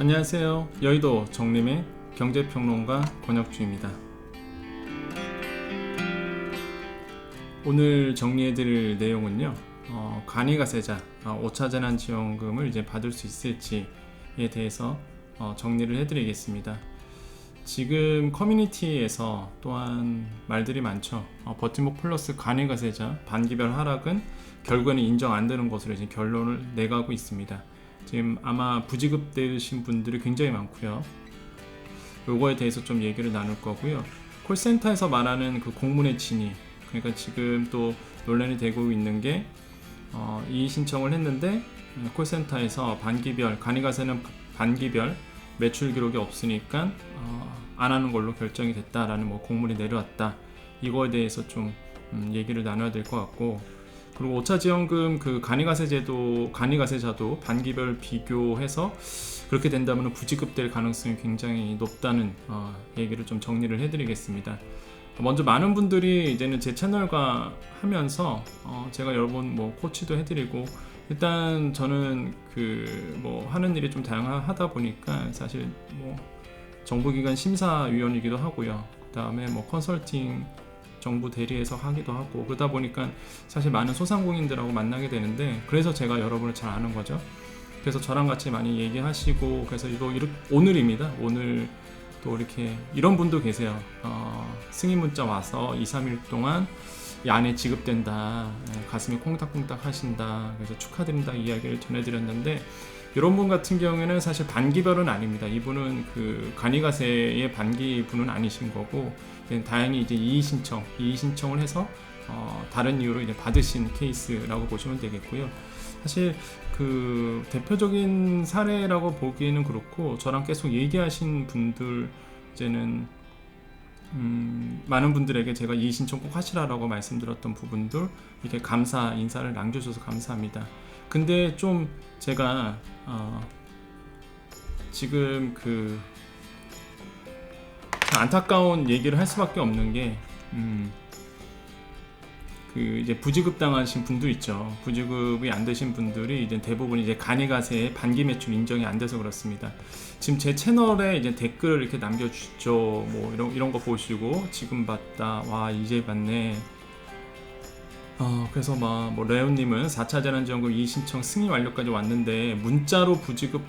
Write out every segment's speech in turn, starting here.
안녕하세요. 여의도 정림의 경제평론가 권혁주입니다. 오늘 정리해드릴 내용은요. 어, 간이가세자 어, 5차 재난지원금을 이제 받을 수 있을지에 대해서 어, 정리를 해드리겠습니다. 지금 커뮤니티에서 또한 말들이 많죠. 어, 버팀목 플러스 간이가세자 반기별 하락은 결국에는 인정 안 되는 것으로 이제 결론을 내가고 있습니다. 지금 아마 부지급 되신 분들이 굉장히 많고요. 요거에 대해서 좀 얘기를 나눌 거고요. 콜센터에서 말하는 그 공문의 진위, 그러니까 지금 또 논란이 되고 있는 게 어, 이의 신청을 했는데 어, 콜센터에서 반기별 간이가세는 반기별 매출 기록이 없으니까 어, 안 하는 걸로 결정이 됐다라는 뭐 공문이 내려왔다. 이거에 대해서 좀 음, 얘기를 나눠야 될 것 같고 그리고 5차 지원금 그 간이가세 제도 간이가세자도 반기별 비교해서 그렇게 된다면 부지급될 가능성이 굉장히 높다는 어, 얘기를 좀 정리를 해드리겠습니다. 먼저 많은 분들이 이제는 제 채널과 하면서 어, 제가 여러 번뭐 코치도 해드리고 일단 저는 그 뭐 하는 일이 좀 다양하다 보니까 사실 뭐 정부기관 심사위원이기도 하고요. 그 다음에 뭐 컨설팅 정부 대리에서 하기도 하고 그러다 보니까 사실 많은 소상공인들하고 만나게 되는데 그래서 제가 여러분을 잘 아는 거죠. 그래서 저랑 같이 많이 얘기하시고 그래서 이거 오늘입니다. 오늘 또 이렇게 이런 분도 계세요. 어, 승인 문자 와서 2, 3일 동안 이 안에 지급된다. 예, 가슴이 콩닥콩닥 하신다. 그래서 축하드린다 이야기를 전해드렸는데 이런 분 같은 경우에는 사실 반기별은 아닙니다. 이분은 그 간이가세의 반기분은 아니신 거고 다행히 이제 이의 신청, 이의 신청을 해서 어, 다른 이유로 이제 받으신 케이스라고 보시면 되겠고요. 사실 그 대표적인 사례라고 보기에는 그렇고 저랑 계속 얘기하신 분들 이제는 음, 많은 분들에게 제가 이의 신청 꼭 하시라라고 말씀드렸던 부분들 이렇게 감사 인사를 남겨주셔서 감사합니다. 근데 좀 제가 어, 지금 그 안타까운 얘기를 할 수밖에 없는 게 음, 그 이제 부지급 당하신 분도 있죠. 부지급이 안 되신 분들이 이제 대부분 이제 간이가세의 반기 매출 인정이 안 돼서 그렇습니다. 지금 제 채널에 이제 댓글을 이렇게 남겨주죠. 뭐 이런 이런 거 보시고 지금 봤다. 와 이제 봤네. 어, 그래서 막 뭐 레온님은 4차 재난지원금 이 신청 승인 완료까지 왔는데 문자로 부지급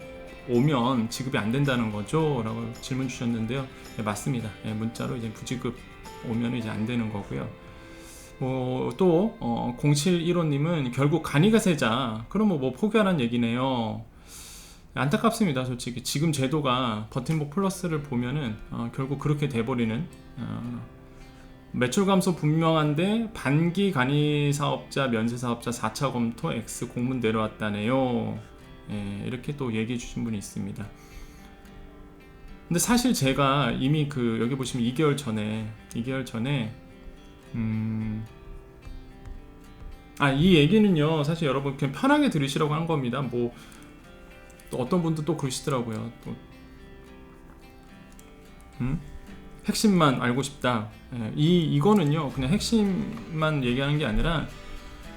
오면 지급이 안 된다는 거죠? 라고 질문 주셨는데요. 네, 맞습니다. 네, 문자로 이제 부지급 오면 이제 안 되는 거고요. 어, 또 어, 0715님은 결국 간이가 세자 그럼 뭐, 포기하라는 얘기네요. 안타깝습니다, 솔직히 지금 제도가 버팀목 플러스를 보면은 어, 결국 그렇게 돼버리는 어, 매출 감소 분명한데 반기 간이 사업자 면세 사업자 4차 검토 X 공문 내려왔다네요. 예, 이렇게 또 얘기해 주신 분이 있습니다. 근데 사실 제가 이미 그 여기 보시면 2개월 전에 2개월 전에 음, 아, 이 얘기는요, 사실 여러분 그냥 편하게 들으시라고 한 겁니다. 뭐, 또 어떤 분도 또 그러시더라고요. 또, 음? 핵심만 알고 싶다. 예, 이, 이거는요, 그냥 핵심만 얘기하는 게 아니라,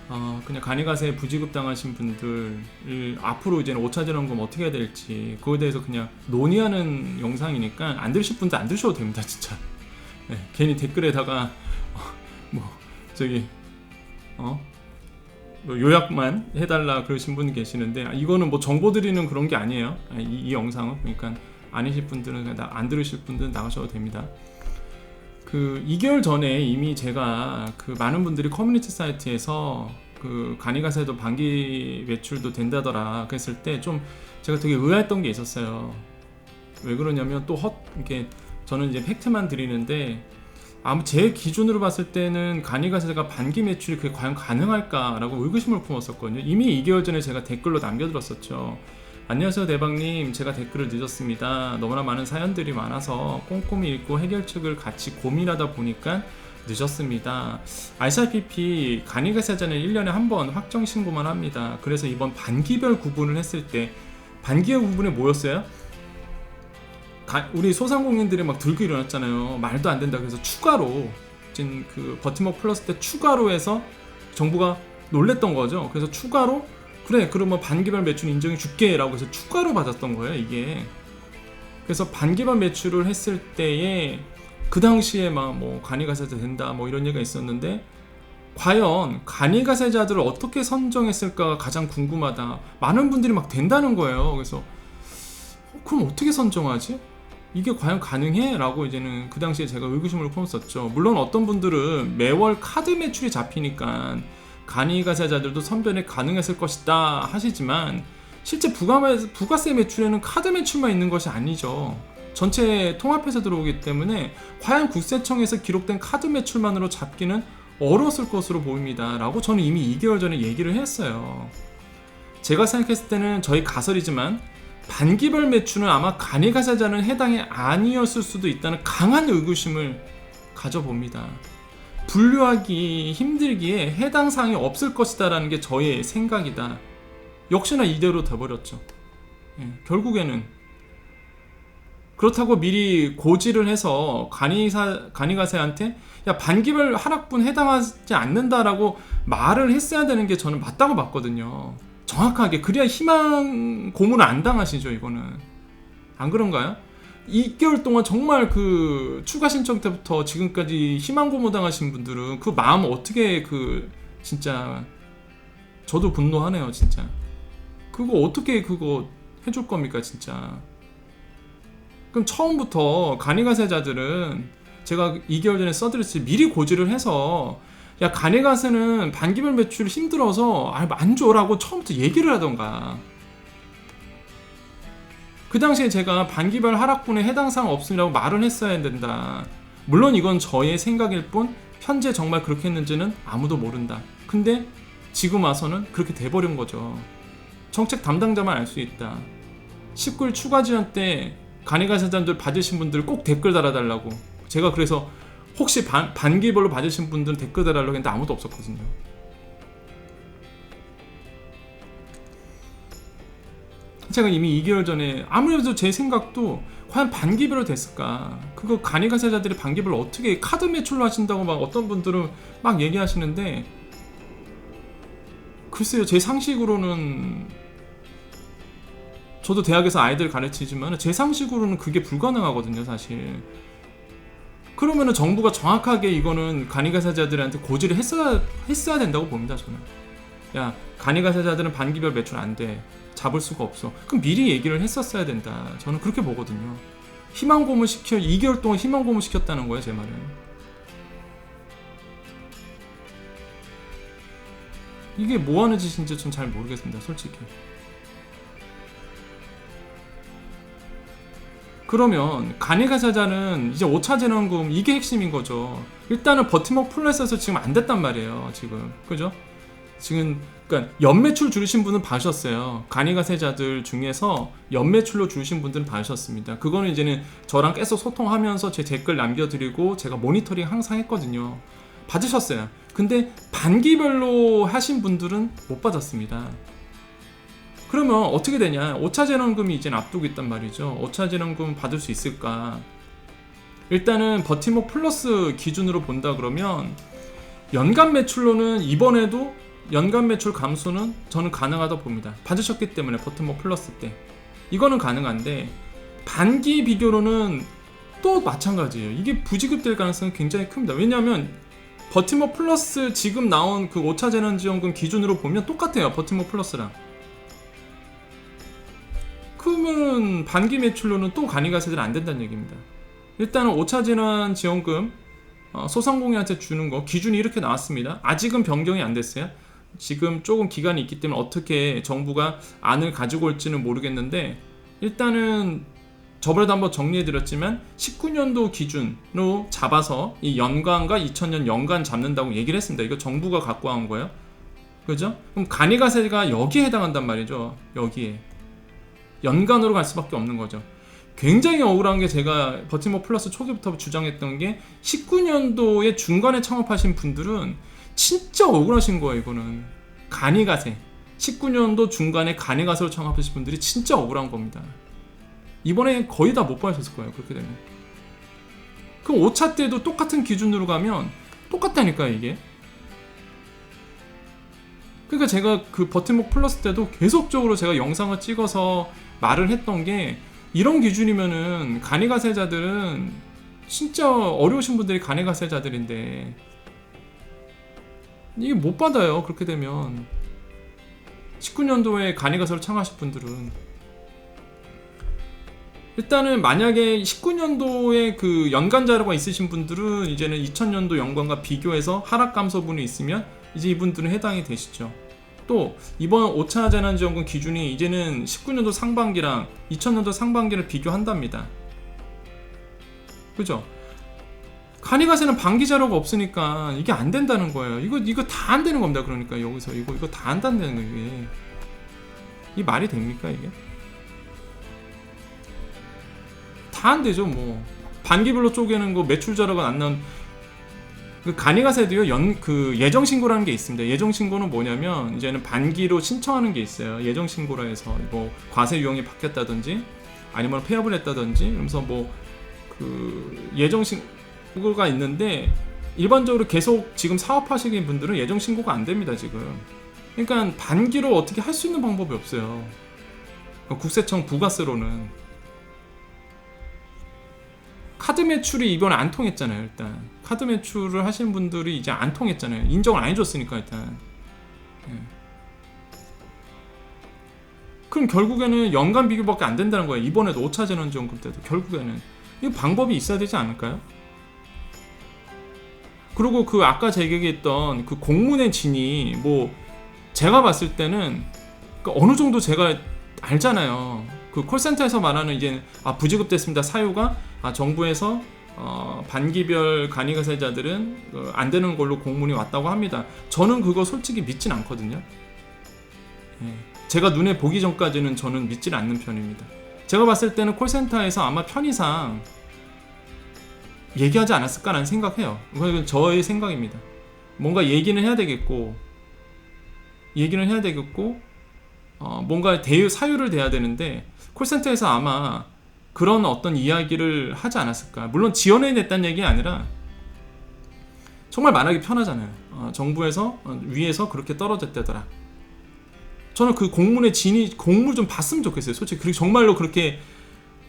어, 그냥 간이가세 부지급 당하신 분들을 앞으로 이제는 5차 재난금 어떻게 해야 될지, 그거에 대해서 그냥 논의하는 영상이니까 안 들으실 분들 안 들으셔도 됩니다, 진짜. 예, 괜히 댓글에다가, 뭐 저기 어뭐 요약만 해달라 그러신 분 계시는데 아, 이거는 뭐 정보 드리는 그런 게 아니에요. 아, 이, 이 영상은 그러니까 아니실 분들은 안 들으실 분들은 나가셔도 됩니다. 그 2개월 전에 이미 제가 그 많은 분들이 커뮤니티 사이트에서 그 간이가세도 반기 매출도 된다더라 그랬을 때 좀 제가 되게 의아했던 게 있었어요. 왜 그러냐면 또 헛 이렇게 저는 이제 팩트만 드리는데 아무 제 기준으로 봤을 때는 간이가세가 반기 매출이 그게 과연 가능할까라고 의구심을 품었었거든요. 이미 2개월 전에 제가 댓글로 남겨들었었죠. 안녕하세요 대박님 제가 댓글을 늦었습니다. 너무나 많은 사연들이 많아서 꼼꼼히 읽고 해결책을 같이 고민하다 보니까 늦었습니다. RCPP 간이가세자는 1년에 한 번 확정 신고만 합니다. 그래서 이번 반기별 구분을 했을 때 반기별 구분에 뭐였어요? 가, 우리 소상공인들이 막 들고 일어났잖아요. 말도 안 된다. 그래서 추가로 지금 그 버티머 플러스 때 추가로 해서 정부가 놀랬던 거죠. 그래서 추가로 그래 그러면 반기별 매출 인정해 줄게라고 해서 추가로 받았던 거예요. 이게 그래서 반기반 매출을 했을 때에 그 당시에 막 뭐 간이가세자 된다 뭐 이런 얘기가 있었는데 과연 간이가세자들을 어떻게 선정했을까가 가장 궁금하다. 많은 분들이 막 된다는 거예요. 그래서 어, 그럼 어떻게 선정하지? 이게 과연 가능해? 라고 이제는 그 당시에 제가 의구심을 품었었죠. 물론 어떤 분들은 매월 카드 매출이 잡히니까 간이가 세자들도 선별이 가능했을 것이다 하시지만 실제 부가세, 부가세 매출에는 카드 매출만 있는 것이 아니죠. 전체 통합해서 들어오기 때문에 과연 국세청에서 기록된 카드 매출만으로 잡기는 어려웠을 것으로 보입니다. 라고 저는 이미 2개월 전에 얘기를 했어요. 제가 생각했을 때는 저희 가설이지만 반기별 매출은 아마 간이가세자는 해당이 아니었을 수도 있다는 강한 의구심을 가져봅니다. 분류하기 힘들기에 해당 사항이 없을 것이다 라는 게 저의 생각이다. 역시나 이대로 돼버렸죠. 예, 결국에는 그렇다고 미리 고지를 해서 간이사 간이가세한테 야 반기별 하락분 해당하지 않는다라고 말을 했어야 되는 게 저는 맞다고 봤거든요. 정확하게 그래야 희망 고문을 안 당하시죠 이거는 안 그런가요? 2개월 동안 정말 그 추가 신청 때부터 지금까지 희망 고문 당하신 분들은 그 마음 어떻게 그 진짜 저도 분노하네요 진짜. 그거 어떻게 그거 해줄 겁니까 진짜? 그럼 처음부터 간이가세자들은 제가 2개월 전에 써드렸지 미리 고지를 해서 야 간이가세는 반기별 매출 힘들어서 안 줘라고 처음부터 얘기를 하던가 그 당시에 제가 반기별 하락분에 해당 사항 없으라고 말을 했어야 된다. 물론 이건 저의 생각일 뿐 현재 정말 그렇게 했는지는 아무도 모른다. 근데 지금 와서는 그렇게 돼버린 거죠. 정책 담당자만 알 수 있다. 19일 추가 지원 때 간이가 세자들 받으신 분들 꼭 댓글 달아달라고. 제가 그래서 혹시 반, 반기별로 받으신 분들은 댓글 달아달라고 했는데 아무도 없었거든요 제가 이미 2개월 전에 아무래도 제 생각도 과연 반기별로 됐을까? 그거 간이가 세자들이 반기별로 어떻게 카드 매출로 하신다고 막 어떤 분들은 막 얘기하시는데 글쎄요 제 상식으로는 저도 대학에서 아이들 가르치지만 제 상식으로는 그게 불가능하거든요 사실. 그러면은 정부가 정확하게 이거는 간이가세자들한테 고지를 했어야, 했어야 된다고 봅니다 저는 야 간이가세자들은 반기별 매출 안 돼 잡을 수가 없어 그럼 미리 얘기를 했었어야 된다 저는 그렇게 보거든요 희망 고문 시켜 2개월 동안 희망 고문 시켰다는 거예요 제 말은 이게 뭐 하는 짓인지 좀잘 모르겠습니다 솔직히 그러면 간이가사자는 이제 5차 재난금 이게 핵심인 거죠. 일단은 버티먹 플러스에서 지금 안 됐단 말이에요. 지금 그죠? 지금 그러니까 연매출 줄이신 분은 봐셨어요. 간이가세자들 중에서 연매출로 줄이신 분들은 봐셨습니다. 그거는 이제는 저랑 계속 소통하면서 제 댓글 남겨드리고 제가 모니터링 항상 했거든요. 받으셨어요. 근데 반기별로 하신 분들은 못 받았습니다. 그러면 어떻게 되냐? 5차 재난금이 이제 앞두고 있단 말이죠. 5차 재난금 받을 수 있을까? 일단은 버티목 플러스 기준으로 본다 그러면 연간 매출로는 이번에도 연간 매출 감소는 저는 가능하다 봅니다. 받으셨기 때문에 버티목 플러스 때 이거는 가능한데 반기 비교로는 또 마찬가지예요. 이게 부지급될 가능성이 굉장히 큽니다. 왜냐하면 버티목 플러스 지금 나온 그 5차 재난지원금 기준으로 보면 똑같아요. 버티목 플러스랑 그러면 반기 매출로는 또 간이가세들 안 된다는 얘기입니다. 일단은 5차 재난 지원금 어, 소상공인한테 주는 거 기준이 이렇게 나왔습니다. 아직은 변경이 안 됐어요. 지금 조금 기간이 있기 때문에 어떻게 정부가 안을 가지고 올지는 모르겠는데 일단은 저번에도 한번 정리해드렸지만 19년도 기준으로 잡아서 이 연간과 2000년 연간 잡는다고 얘기를 했습니다. 이거 정부가 갖고 온 거예요. 그죠? 그럼 간이가세가 여기에 해당한단 말이죠. 여기에. 연간으로 갈 수밖에 없는 거죠. 굉장히 억울한 게 제가 버티머 플러스 초기부터 주장했던 게 19년도에 중간에 창업하신 분들은 진짜 억울하신 거예요, 이거는. 간이가세. 19년도 중간에 간이가세로 창업하신 분들이 진짜 억울한 겁니다. 이번에 거의 다 못 받으셨을 거예요, 그렇게 되면. 그 5차 때도 똑같은 기준으로 가면 똑같다니까, 이게. 그러니까 제가 그 버팀목 플러스 때도 계속적으로 제가 영상을 찍어서 말을 했던 게 이런 기준이면은 간이가세자들은 진짜 어려우신 분들이 간이가세자들인데 이게 못 받아요. 그렇게 되면 19년도에 간이가세로 창하실 분들은 일단은 만약에 19년도에 그 연간 자료가 있으신 분들은 이제는 2000년도 연관과 비교해서 하락 감소분이 있으면 이제 이분들은 해당이 되시죠. 또 이번 5차 재난지원금 기준이 이제는 19년도 상반기랑 2000년도 상반기를 비교한답니다. 그죠? 간이가세는 반기 자료가 없으니까 이게 안 된다는 거예요. 이거 이거 다 안 되는 겁니다. 그러니까 여기서 이거 이거 다 안 된다는 거예요. 이게. 이 말이 됩니까 이게? 다 안 되죠 뭐 반기별로 쪼개는 거 매출 자료가 안 나온 그 간이가세도요 연 그 예정 신고라는 게 있습니다. 예정 신고는 뭐냐면 이제는 반기로 신청하는 게 있어요. 예정 신고라 해서 뭐 과세 유형이 바뀌었다든지 아니면 폐업을 했다든지 그러면서 뭐 그 예정 신 고가 있는데 일반적으로 계속 지금 사업하시는 분들은 예정 신고가 안 됩니다 지금. 그러니까 반기로 어떻게 할 수 있는 방법이 없어요. 국세청 부가세로는 카드 매출이 이번에 안 통했잖아요 일단 카드 매출을 하시는 분들이 이제 안 통했잖아요 인정을 안 해줬으니까 일단 예. 그럼 결국에는 연간 비교밖에 안 된다는 거예요 이번에도 5차 재난지원금 때도 결국에는 이 방법이 있어야 되지 않을까요? 그리고 그 아까 제가 얘기했던 그 공문의 진이 뭐 제가 봤을 때는 그 어느 정도 제가 알잖아요. 그 콜센터에서 말하는 이제 아 부지급됐습니다 사유가 아 정부에서 어, 반기별 간이가세자들은 어, 안 되는 걸로 공문이 왔다고 합니다. 저는 그거 솔직히 믿진 않거든요. 예. 제가 눈에 보기 전까지는 저는 믿질 않는 편입니다. 제가 봤을 때는 콜센터에서 아마 편의상 얘기하지 않았을까라는 생각해요. 이건 저의 생각입니다. 뭔가 얘기는 해야 되겠고 얘기는 해야 되겠고 어, 뭔가 대유 사유를 대야 되는데 콜센터에서 아마 그런 어떤 이야기를 하지 않았을까. 물론 지원해 냈다는 얘기 아니라 정말 말하기 편하잖아요. 어, 정부에서 어, 위에서 그렇게 떨어졌다더라. 저는 그 공문의 진이 공문 좀 봤으면 좋겠어요. 솔직히 그리고 정말로 그렇게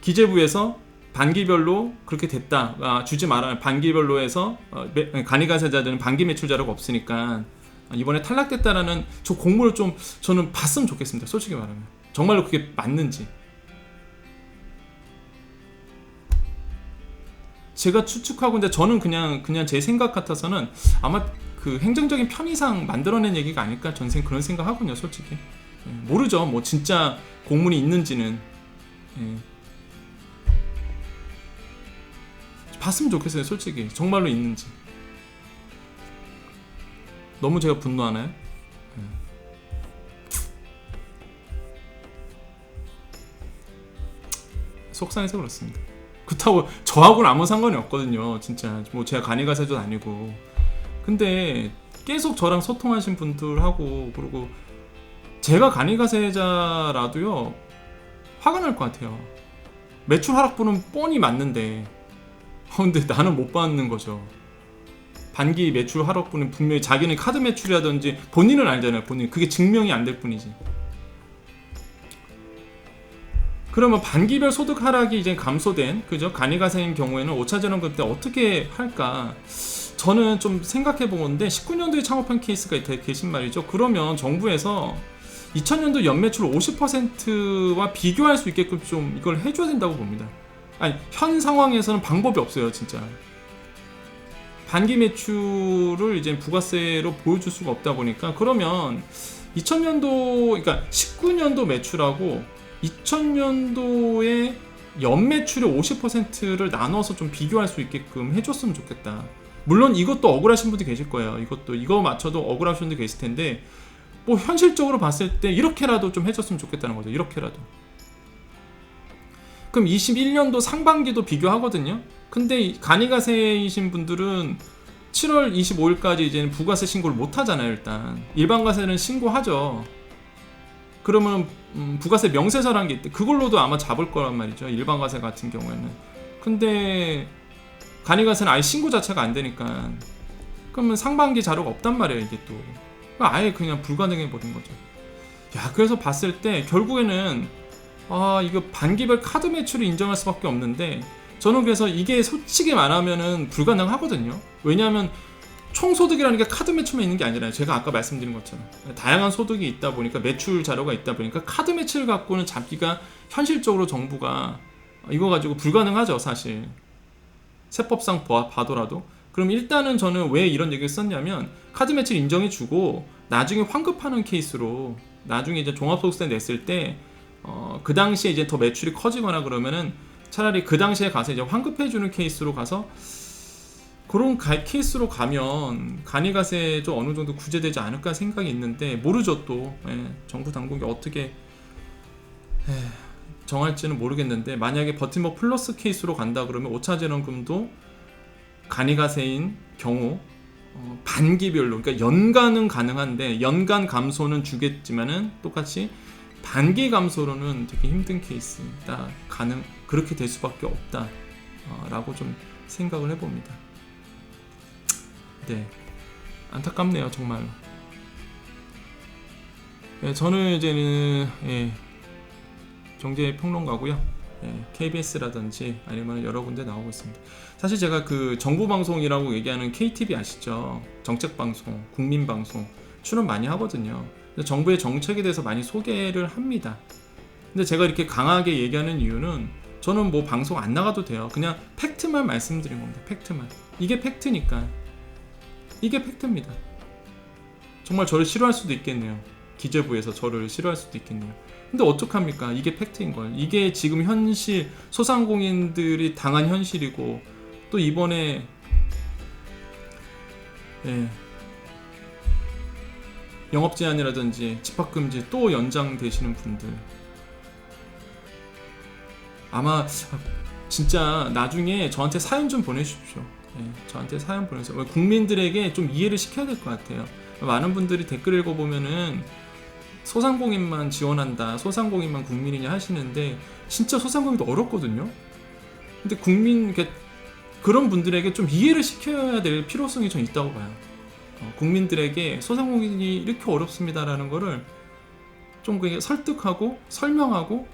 기재부에서 반기별로 그렇게 됐다. 아, 주지 말아 반기별로 해서 어, 간이가세자들은 반기 매출 자료가 없으니까 이번에 탈락됐다라는 저 공문을 좀 저는 봤으면 좋겠습니다. 솔직히 말하면 정말로 그게 맞는지. 제가 추측하고 근데 저는 그냥 그냥 제 생각 같아서는 아마 그 행정적인 편의상 만들어낸 얘기가 아닐까 전 생 그런 생각하거든요, 솔직히. 예, 모르죠, 뭐 진짜 공문이 있는지는. 예. 봤으면 좋겠어요, 솔직히 정말로 있는지. 너무 제가 분노하나요? 예. 속상해서 그렇습니다. 그렇다고 저하고는 아무 상관이 없거든요. 진짜 뭐 제가 간이가세도 아니고. 근데 계속 저랑 소통하신 분들하고 그리고 제가 간이가세자라도요 화가 날 것 같아요. 매출 하락분은 뻔히 맞는데 어, 근데 나는 못 받는 거죠. 반기 매출 하락분은 분명히 자기는 카드 매출이라든지 본인은 알잖아요. 본인 그게 증명이 안 될 뿐이지. 그러면 반기별 소득 하락이 이제 감소된 그죠 간이가세인 경우에는 5차 재난금 때 어떻게 할까? 저는 좀 생각해 본 건데 19년도에 창업한 케이스가 계신 말이죠. 그러면 정부에서 2000년도 연매출 50%와 비교할 수 있게끔 좀 이걸 해줘야 된다고 봅니다. 아니 현 상황에서는 방법이 없어요, 진짜. 반기 매출을 이제 부가세로 보여줄 수가 없다 보니까 그러면 2000년도 그러니까 19년도 매출하고 2000년도에 연매출의 50%를 나눠서 좀 비교할 수 있게끔 해줬으면 좋겠다. 물론 이것도 억울하신 분들 계실 거예요. 이것도 이거 맞춰도 억울하신 분들 계실 텐데 뭐 현실적으로 봤을 때 이렇게라도 좀 해줬으면 좋겠다는 거죠. 이렇게라도. 그럼 21년도 상반기도 비교하거든요. 근데 간이가세이신 분들은 7월 25일까지 이제는 부가세 신고를 못 하잖아요, 일단. 일반가세는 신고하죠. 그러면 음, 부가세 명세서라는 게 있대. 그걸로도 아마 잡을 거란 말이죠. 일반가세 같은 경우에는. 근데 간이가세는 아예 신고 자체가 안 되니까. 그러면 상반기 자료가 없단 말이에요, 이게 또. 아예 그냥 불가능해 버린 거죠. 야, 그래서 봤을 때 결국에는 아 이거 반기별 카드 매출을 인정할 수밖에 없는데 저는 그래서 이게 솔직히 말하면은 불가능하거든요. 왜냐하면 총 소득이라는 게 카드 매출만 있는 게 아니라요. 제가 아까 말씀드린 것처럼 다양한 소득이 있다 보니까 매출 자료가 있다 보니까 카드 매출 갖고는 잡기가 현실적으로 정부가 이거 가지고 불가능하죠 사실 세법상 봐- 봐더라도 그럼 일단은 저는 왜 이런 얘기를 썼냐면 카드 매출 인정해 주고 나중에 환급하는 케이스로 나중에 이제 종합소득세 냈을 때 어, 그 당시에 이제 더 매출이 커지거나 그러면은 차라리 그 당시에 가서 이제 환급해주는 케이스로 가서 그런 가- 케이스로 가면 간이가세 좀 어느 정도 구제되지 않을까 생각이 있는데 모르죠 또. 예, 정부 당국이 어떻게 에, 정할지는 모르겠는데 만약에 버팀목 플러스 케이스로 간다 그러면 오차제한금도 간이가세인 경우 어, 반기별로 그러니까 연간은 가능한데 연간 감소는 주겠지만은 똑같이 반기 감소로는 되게 힘든 케이스다 가능 그렇게 될 수밖에 없다라고 좀 생각을 해봅니다. 네 안타깝네요 정말로. 예, 저는 이제는 예, 경제 평론가고요. 예, KBS라든지 아니면 여러 군데 나오고 있습니다. 사실 제가 그 정부 방송이라고 얘기하는 KTV 아시죠? 정책 방송, 국민 방송 출연 많이 하거든요. 정부의 정책에 대해서 많이 소개를 합니다. 근데 제가 이렇게 강하게 얘기하는 이유는 저는 뭐 방송 안 나가도 돼요. 그냥 팩트만 말씀드린 겁니다. 팩트만. 이게 팩트니까. 이게 팩트입니다. 정말 저를 싫어할 수도 있겠네요. 기재부에서 저를 싫어할 수도 있겠네요. 근데 어떡합니까? 이게 팩트인 걸. 이게 지금 현실 소상공인들이 당한 현실이고 또 이번에 예, 영업 제한이라든지 집합 금지 또 연장되시는 분들 아마 진짜 나중에 저한테 사연 좀 보내주십시오. 예, 저한테 사연 보내세요. 국민들에게 좀 이해를 시켜야 될 것 같아요. 많은 분들이 댓글 읽어보면은 소상공인만 지원한다, 소상공인만 국민이냐 하시는데 진짜 소상공인도 어렵거든요. 근데 국민 이렇게 그런 분들에게 좀 이해를 시켜야 될 필요성이 좀 있다고 봐요. 어, 국민들에게 소상공인이 이렇게 어렵습니다라는 거를 좀 그게 설득하고 설명하고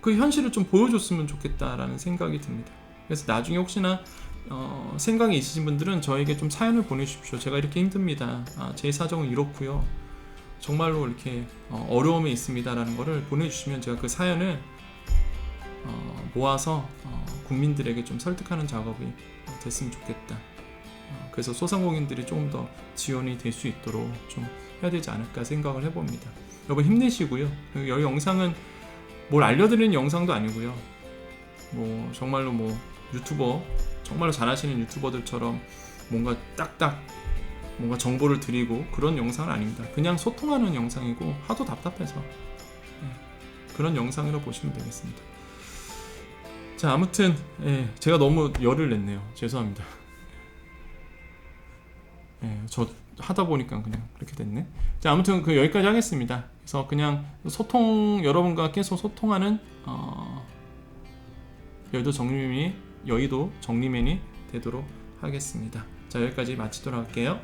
그 현실을 좀 보여줬으면 좋겠다라는 생각이 듭니다. 그래서 나중에 혹시나 어, 생각이 있으신 분들은 저에게 좀 사연을 보내주십시오. 제가 이렇게 힘듭니다. 아, 제 사정은 이렇고요. 정말로 이렇게 어, 어려움이 있습니다라는 거를 보내주시면 제가 그 사연을 어, 모아서 어, 국민들에게 좀 설득하는 작업이 어, 됐으면 좋겠다. 어, 그래서 소상공인들이 조금 더 지원이 될 수 있도록 좀 해야 되지 않을까 생각을 해봅니다. 여러분 힘내시고요. 이 영상은 뭘 알려드리는 영상도 아니고요. 뭐 정말로 뭐 유튜버 정말로 잘하시는 유튜버들처럼 뭔가 딱딱 뭔가 정보를 드리고 그런 영상은 아닙니다. 그냥 소통하는 영상이고 하도 답답해서 예, 그런 영상으로 보시면 되겠습니다. 자 아무튼 예, 제가 너무 열을 냈네요. 죄송합니다. 예, 저 하다 보니까 그냥 그렇게 됐네. 자 아무튼 그 여기까지 하겠습니다. 그래서 그냥 소통 여러분과 계속 소통하는 어, 여의도 정리맨이 여의도 정리맨이 되도록 하겠습니다. 자 여기까지 마치도록 할게요.